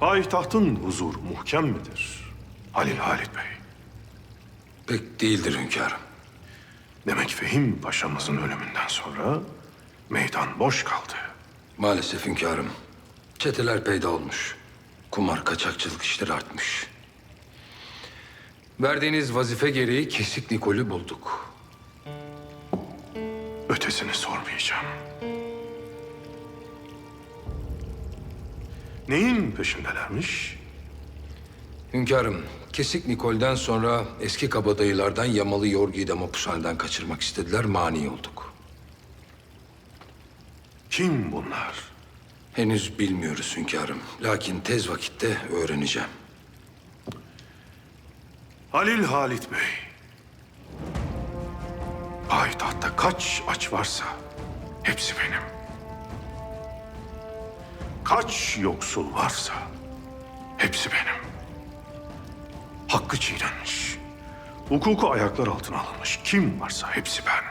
Payitahtın huzur muhkem midir? Halil Halit Bey. Pek değildir hünkârım. Demek Fehim Paşa'mızın ölümünden sonra meydan boş kaldı. Maalesef hünkârım. Çeteler peyda olmuş. Kumar, kaçakçılık işleri artmış. Verdiğiniz vazife gereği kesik Nikol'ü bulduk. Ötesini sormayacağım. Neyin peşindelermiş? Hünkârım, kesik Nikol'den sonra eski kabadayılardan Yamalı Yorgi'yi de mapushaneden kaçırmak istediler, mani olduk. Kim bunlar? Henüz bilmiyoruz hünkârım. Lakin tez vakitte öğreneceğim. Halil Halit Bey. Payitahtta kaç aç varsa hepsi benim. Kaç yoksul varsa hepsi benim. Hakkı çiğnenmiş. Hukuku ayaklar altına alınmış kim varsa hepsi ben.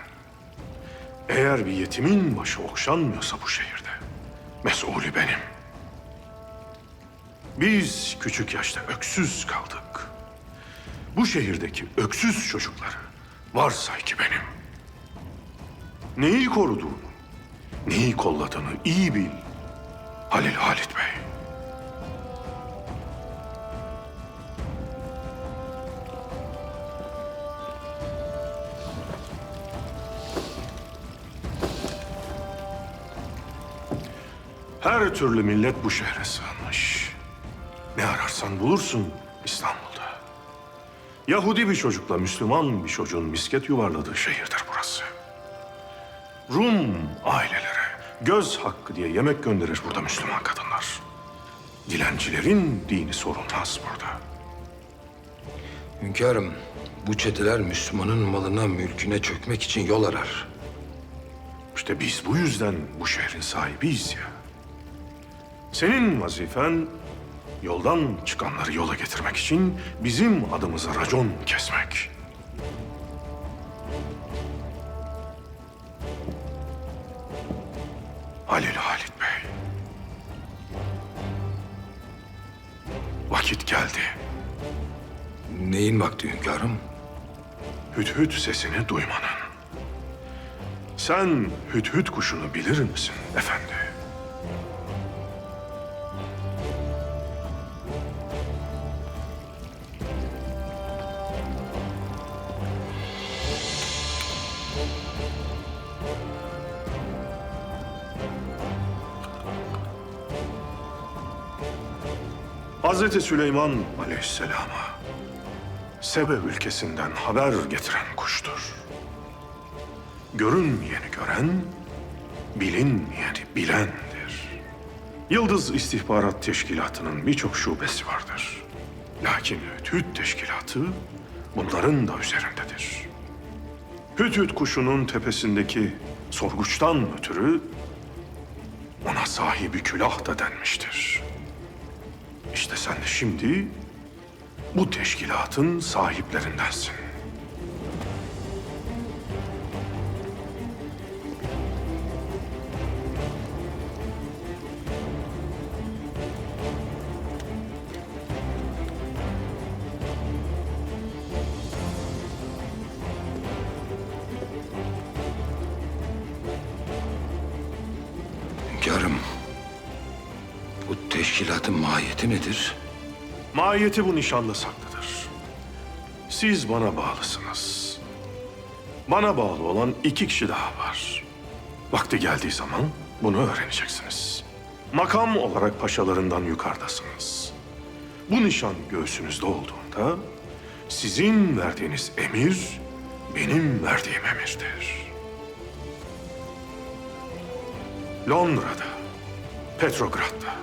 Eğer bir yetimin başı okşanmıyorsa bu şehirde mesulü benim. Biz küçük yaşta öksüz kaldık. Bu şehirdeki öksüz çocukları varsay ki benim. Neyi koruduğunu, neyi kolladığını iyi bil. Halil Halit Bey. Her türlü millet bu şehre sığınmış. Ne ararsan bulursun İstanbul'da. Yahudi bir çocukla Müslüman bir çocuğun misket yuvarladığı şehirdir burası. Rum ailelere göz hakkı diye yemek gönderir burada Müslüman kadınlar. Dilencilerin dini sorulmaz burada. Hünkârım, bu çeteler Müslümanın malına, mülküne çökmek için yol arar. İşte biz bu yüzden bu şehrin sahibiyiz ya. Senin vazifen yoldan çıkanları yola getirmek için bizim adımıza racon kesmek. Halil Halit Bey. Vakit geldi. Neyin vakti hünkârım? Hüt sesini duymanın. Sen hüt kuşunu bilir misin efendi? Hazreti Süleyman Aleyhisselam'a Sebe ülkesinden haber getiren kuştur. Görünmeyeni gören, bilinmeyeni bilendir. Yıldız İstihbarat Teşkilatı'nın birçok şubesi vardır. Lakin Hüt Teşkilatı bunların da üzerindedir. Hüt Hüt kuşunun tepesindeki sorguçtan ötürü ona sahibi külah da denmiştir. İşte sen de şimdi bu teşkilatın sahiplerindensin. Hünkârım, teşkilatın mahiyeti nedir? Mahiyeti bu nişanda saklıdır. Siz bana bağlısınız. Bana bağlı olan iki kişi daha var. Vakti geldiği zaman bunu öğreneceksiniz. Makam olarak paşalarından yukarıdasınız. Bu nişan göğsünüzde olduğunda sizin verdiğiniz emir benim verdiğim emirdir. Londra'da, Petrograd'da,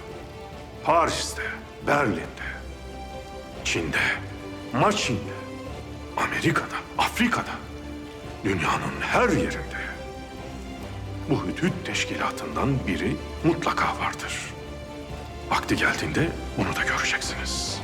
Paris'te, Berlin'de, Çin'de, Maçin'de, Amerika'da, Afrika'da, dünyanın her yerinde bu hüdüt teşkilatından biri mutlaka vardır. Vakti geldiğinde bunu da göreceksiniz.